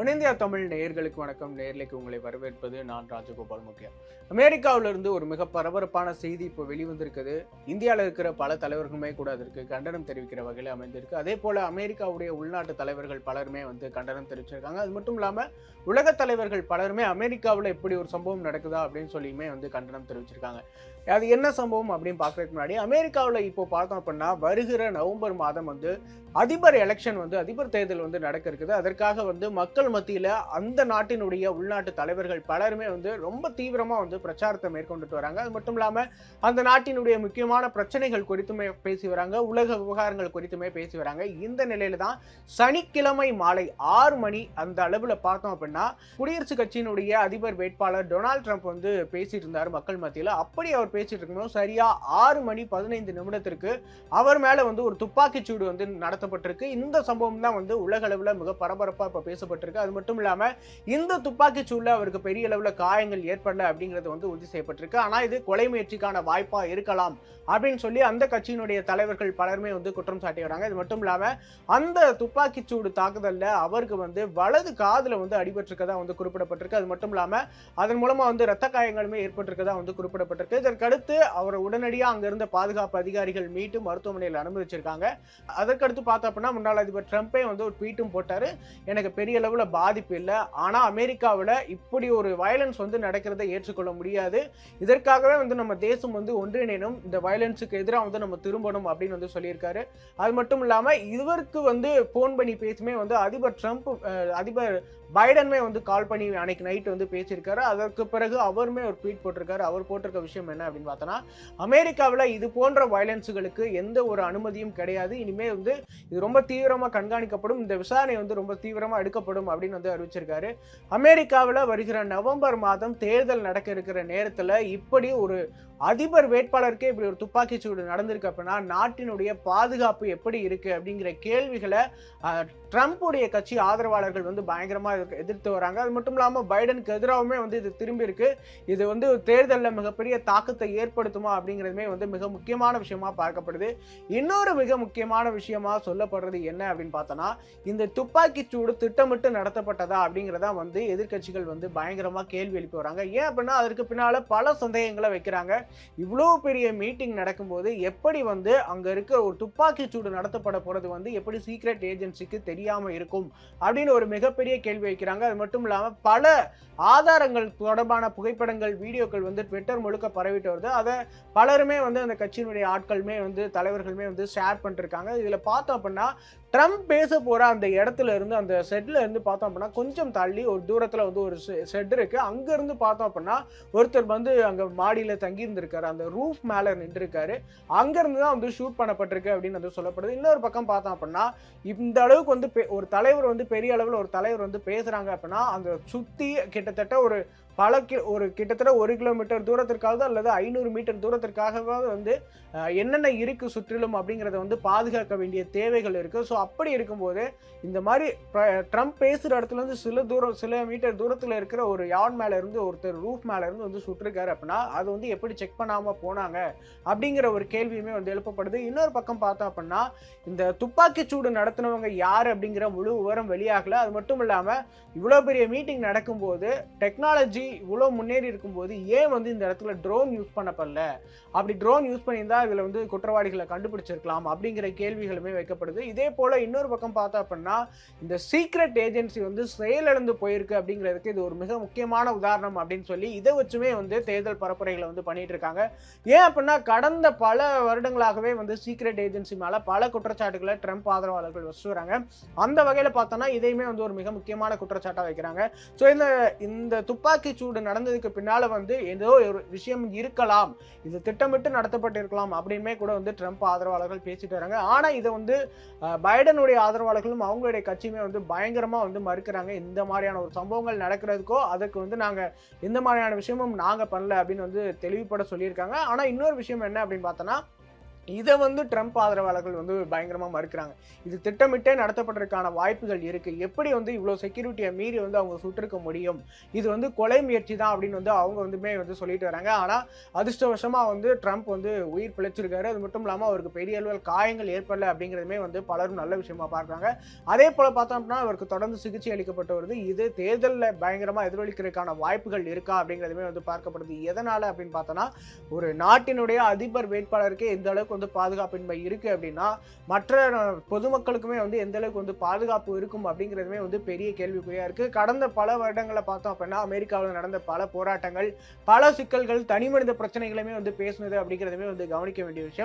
ஒனிந்தியா தமிழ் நேயர்களுக்கு வணக்கம். நேர்லைக்கு உங்களை வரவேற்பது நான் ராஜகோபால் முக்கியம் அமெரிக்காவுல இருந்து ஒரு மிக பரபரப்பான செய்தி இப்போ வெளிவந்திருக்குது. இந்தியாவில் இருக்கிற பல தலைவர்களுமே கூட அதற்கு கண்டனம் தெரிவிக்கிற வகையில் அமைந்திருக்கு. அதே போல அமெரிக்காவுடைய உள்நாட்டு தலைவர்கள் பலருமே வந்து கண்டனம் தெரிவிச்சிருக்காங்க. அது மட்டும் இல்லாமல் உலக தலைவர்கள் பலருமே அமெரிக்காவில் இப்படி ஒரு சம்பவம் நடக்குதா அப்படின்னு சொல்லியுமே வந்து கண்டனம் தெரிவிச்சிருக்காங்க. அது என்ன சம்பவம் அப்படின்னு பார்க்கறதுக்கு முன்னாடி அமெரிக்காவில் இப்போ பார்த்தோம் அப்படின்னா வருகிற நவம்பர் மாதம் வந்து அதிபர் எலெக்ஷன் வந்து அதிபர் தேர்தல் வந்து நடக்க இருக்குது. அதற்காக வந்து மக்கள் மத்தியில் அந்த நாட்டினுடைய உள்நாட்டு தலைவர்கள் பலருமே வந்து ரொம்ப தீவிரமாக வந்து பிரச்சாரத்தை மேற்கொண்டுட்டு வராங்க. அது மட்டும் இல்லாமல் அந்த நாட்டினுடைய முக்கியமான பிரச்சனைகள் குறித்துமே பேசி வராங்க. உலக விவகாரங்கள் குறித்துமே பேசி வராங்க. இந்த நிலையில தான் சனிக்கிழமை மாலை ஆறு மணி அந்த அளவில் பார்த்தோம் அப்படின்னா குடியரசுக் கட்சியினுடைய அதிபர் வேட்பாளர் டொனால்ட் ட்ரம்ப் வந்து பேசிட்டு இருந்தார் மக்கள் மத்தியில். அப்படி அவர் பேசிட்டு இருக்கும்போது சரியா ஆறு மணி பதினைந்து நிமிடத்திற்கு அவர் மேலே வந்து ஒரு துப்பாக்கிச்சூடு வந்து நடத்தப்பட்டிருக்கு. இந்த சம்பவம் தான் வந்து உலக அளவில் மிக பரபரப்பாக இப்போ பேசப்பட்டிருக்கு. அது மட்டும் இல்லாம இந்த துப்பாக்கிச்சூடுல அவருக்கு பெரிய அளவுல காயங்கள் ஏற்படல அப்படிங்கிறது வந்து உறுதி செய்யப்பட்டிருக்கு. ஆனா இது கொலை முயற்சிக்கான வாய்ப்பா இருக்கலாம் அப்படின்னு சொல்லி அந்த கட்சியினுடைய தலைவர்கள் பலருமே வந்து குற்றம் சாட்டி வராங்க. இது மட்டும் இல்லாம அந்த துப்பாக்கிச்சூடு தாக்குதல்ல அவருக்கு வந்து வலது காதுல வந்து அடிபட்டிருக்கதா வந்து குறிப்பிடப்பட்டிருக்கு. அது மட்டும் இல்லாம அதன் மூலமா வந்து ரத்த காயங்களுமே ஏற்பட்டிருக்கதா வந்து குறிப்பிடப்பட்டிருக்கு. இதற்கடுத்து அவரை உடனடியாக அங்கிருந்த பாதுகாப்பு அதிகாரிகள் மீட்டு மருத்துவமனையில் அனுமதிச்சிருக்காங்க அதற்கடுத்து பார்த்தோம்னா முன்னாள் அதிபர் ட்ரம்ப்பே வந்து ஒரு ட்வீட்டும் போட்டார். எனக்கு பெரிய அளவு அளவில் பாதிப்பு இல்லை. ஆனா அமெரிக்காவில் இப்படி ஒரு வயலன்ஸ் வந்து நடக்கிறதை ஏற்றுக்கொள்ள முடியாது. இதற்காகவே வந்து நம்ம தேசம் வந்து ஒன்றிணைனும் இந்த வயலன்ஸுக்கு எதிராக வந்து நம்ம திரும்பணும் அப்படின்னு வந்து சொல்லியிருக்காரு. அது மட்டும் இல்லாமல் இவருக்கு வந்து ஃபோன் பண்ணி பேசுமே வந்து அதிபர் ட்ரம்ப் அதிபர் பைடனுமே வந்து கால் பண்ணி அன்னைக்கு நைட் வந்து பேசியிருக்காரு. அதற்கு பிறகு அவருமே ஒரு ட்வீட் போட்டிருக்காரு. அவர் போட்டிருக்க விஷயம் என்ன அப்படின்னு பார்த்தோன்னா அமெரிக்காவில் இது போன்ற வயலன்ஸுகளுக்கு எந்த ஒரு அனுமதியும் கிடையாது. இனிமேல் வந்து இது ரொம்ப தீவிரமாக கண்காணிக்கப்படும். இந்த விசாரணை வந்து ரொம்ப தீவிரமாக எடுக்கப்படும் அப்படின்னு வந்து அறிவிச்சிருக்காரு. அமெரிக்காவில் வருகிற நவம்பர் மாதம் தேர்தல் நடக்க இருக்கிற நேரத்தில் இப்படி ஒரு அதிபர் வேட்பாளருக்கே இப்படி ஒரு துப்பாக்கி சூடு நடந்திருக்கு அப்படின்னா நாட்டினுடைய பாதுகாப்பு எப்படி இருக்குது அப்படிங்கிற கேள்விகளை அஹ், ட்ரம்ப்புடைய கட்சி ஆதரவாளர்கள் வந்து பயங்கரமாக இதுக்கு எதிர்த்து வராங்க. அது மட்டும் இல்லாமல் பைடனுக்கு எதிராகவுமே வந்து இது திரும்பி இருக்கு இது வந்து தேர்தலில் மிகப்பெரிய தாக்கத்தை ஏற்படுத்துமா அப்படிங்கிறதுமே வந்து மிக முக்கியமான விஷயமா பார்க்கப்படுது. இன்னொரு மிக முக்கியமான விஷயமா சொல்லப்படுறது என்ன அப்படின்னு பார்த்தோன்னா இந்த துப்பாக்கிச் சூடு திட்டமிட்டு நடத்தப்பட்டதா அப்படிங்கிறதா வந்து எதிர்கட்சிகள் வந்து பயங்கரமாக கேள்வி எழுப்பி வராங்க. ஏன் அப்படின்னா அதற்கு பின்னால் பல சந்தேகங்களை வைக்கிறாங்க. இவ்வளோ பெரிய மீட்டிங் நடக்கும்போது எப்படி வந்து அங்கே இருக்க ஒரு துப்பாக்கிச் சூடு நடத்தப்பட போகிறது வந்து எப்படி சீக்ரெட் ஏஜென்சிக்கு தெரியாமல் இருக்கும் அப்படின்னு ஒரு மிகப்பெரிய கேள்வி வைக்கிறாங்க. அது மட்டும் இல்லாமல் பல ஆதாரங்கள் தொடர்பான புகைப்படங்கள் வீடியோக்கள் வந்து ட்விட்டர் முழுக்க பரவிட்டு வருது. அதை பலருமே வந்து அந்த கட்சியினுடைய ஆட்களுமே வந்து தலைவர்களுமே வந்து ஷேர் பண்ணிருக்காங்க. இதில் பார்த்தோம் அப்படின்னா ட்ரம்ப் பேச போகிற அந்த இடத்துல இருந்து அந்த செட்டில் இருந்து பார்த்தோம் அப்படின்னா கொஞ்சம் தள்ளி ஒரு தூரத்தில் வந்து ஒரு செட் இருக்குது அங்கேருந்து பார்த்தோம் அப்படின்னா ஒருத்தர் வந்து அங்கே மாடியில் தங்கி இருந்திருக்காரு அந்த ரூஃப் மேலே நின்றுருக்காரு. அங்கேருந்து தான் வந்து ஷூட் பண்ணப்பட்டிருக்கு அப்படின்னு வந்து சொல்லப்படுது. இன்னொரு பக்கம் பார்த்தோம் அப்படின்னா இந்த அளவுக்கு வந்து பெ- ஒரு தலைவர் வந்து பெரிய அளவில் ஒரு தலைவர் வந்து பேசுறாங்க அப்படின்னா அந்த சுத்தி கிட்டத்தட்ட ஒரு பல கி ஒரு கிட்டத்தட்ட ஒரு கிலோமீட்டர் தூரத்திற்காவது அல்லது ஐநூறு மீட்டர் தூரத்திற்காகவாவது வந்து என்னென்ன இருக்கு சுற்றிலும் அப்படிங்கிறத வந்து பாதுகாக்க வேண்டிய தேவைகள் இருக்குது ஸோ அப்படி இருக்கும்போது இந்த மாதிரி ட்ரம்ப் பேசுகிற இடத்துலேருந்து சில தூரம் சில மீட்டர் தூரத்தில் இருக்கிற ஒரு யான் மேலே இருந்து ஒருத்தர் ரூஃப் மேலே இருந்து வந்து சுட்டிருக்காரு அப்படின்னா அது வந்து எப்படி செக் பண்ணாமல் போனாங்க அப்படிங்கிற ஒரு கேள்வியுமே வந்து எழுப்பப்படுது. இன்னொரு பக்கம் பார்த்தோம் அப்படின்னா இந்த துப்பாக்கி சூடு நடத்தினவங்க யார் அப்படிங்கிற முழு விவரம் வெளியாகலை. அது மட்டும் இல்லாமல் இவ்வளோ பெரிய மீட்டிங் நடக்கும்போது டெக்னாலஜி இவ்வளோ முன்னேறி இருக்கும்போது ஏன் வந்து இந்த இடத்துல ட்ரோன் யூஸ் பண்ணப்படல? அப்படி ட்ரோன் யூஸ் பண்ணியிருந்தா இதில் வந்து குற்றவாளிகளை கண்டுபிடிச்சிருக்கலாம் அப்படிங்கிற கேள்விகளுமே வைக்கப்படுது. இதே போல இன்னொரு பக்கம் பார்த்தா அப்படின்னா இந்த சீக்ரெட் ஏஜென்சி வந்து செயலிழந்து போயிருக்கு அப்படிங்கிறதுக்கு இது ஒரு மிக முக்கியமான உதாரணம் அப்படின்னு சொல்லி இதை வச்சுமே வந்து தேர்தல் பரப்புரைகளை வந்து பண்ணிட்டு இருக்காங்க. ஏன் அப்படின்னா கடந்த பல வருடங்களாகவே வந்து சீக்ரெட் ஏஜென்சி மேல பல குற்றச்சாட்டுகளை ட்ரம்ப் ஆதரவாளர்கள் வச்சு வராங்க அந்த வகையில் பார்த்தோன்னா இதையுமே வந்து ஒரு மிக முக்கியமான குற்றச்சாட்டாக வைக்கிறாங்க. ஸோ இந்த இந்த துப்பாக்கி சூடு நடந்ததுக்கு பின்னால் வந்து ஏதோ ஒரு விஷயம் இருக்கலாம். இது திட்டமிட்டு நடத்தப்பட்டிருக்கலாம் அப்படின்மே கூட வந்து ட்ரம்ப் ஆதரவாளர்கள் பேசிட்டு வராங்க. ஆனால் இதை வந்து பைடனுடைய ஆதரவாளர்களும் அவங்களுடைய கட்சியுமே வந்து பயங்கரமாக வந்து மறுக்கிறாங்க. இந்த மாதிரியான ஒரு சம்பவங்கள் நடக்கிறதுக்கோ அதுக்கு வந்து நாங்கள் எந்த மாதிரியான விஷயமும் நாங்கள் பண்ணல அப்படின்னு வந்து தெளிவுபட சொல்லியிருக்காங்க. ஆனால் இன்னொரு விஷயம் என்ன அப்படின்னு பார்த்தோன்னா இதை வந்து ட்ரம்ப் ஆதரவாளர்கள் வந்து பயங்கரமாக மறுக்கிறாங்க. இது திட்டமிட்டே நடத்தப்பட்டிருக்கான வாய்ப்புகள் இருக்குது எப்படி வந்து இவ்வளோ செக்யூரிட்டியை மீறி வந்து அவங்க சுட்டிருக்க முடியும்? இது வந்து கொலை முயற்சி தான் அப்படின்னு வந்து அவங்க வந்துமே வந்து சொல்லிட்டு வராங்க. ஆனால் அதிர்ஷ்டவசமாக வந்து ட்ரம்ப் வந்து உயிர் பிழைச்சிருக்காரு. அது மட்டும் இல்லாமல் அவருக்கு பெரிய அளவில் காயங்கள் ஏற்படலை அப்படிங்கிறதுமே வந்து பலரும் நல்ல விஷயமா பார்க்குறாங்க. அதே போல் பார்த்தோம் அப்படின்னா அவருக்கு தொடர்ந்து சிகிச்சை அளிக்கப்பட்டு வருது. இது தேர்தலில் பயங்கரமாக எதிரொலிக்கிறதுக்கான வாய்ப்புகள் இருக்கா அப்படிங்கிறதுமே வந்து பார்க்கப்படுது. எதனால் அப்படின்னு பார்த்தோன்னா ஒரு நாட்டினுடைய அதிபர் வேட்பாளருக்கு எந்த அளவுக்கு வந்து பாதுகாப்பின்மை இருக்குது அப்படின்னா மற்ற பொதுமக்களுக்குமே வந்து எந்த அளவுக்கு வந்து பாதுகாப்பு இருக்கும் அப்படிங்கிறதுமே வந்து பெரிய கேள்விக்குறியாக இருக்குது கடந்த பல வருடங்களை பார்த்தோம் அப்படின்னா அமெரிக்காவில் நடந்த பல போராட்டங்கள் பல சிக்கல்கள் தனி மனித பிரச்சனைகளுமே வந்து பேசுனது அப்படிங்கிறதுமே வந்து கவனிக்க வேண்டிய விஷயம்.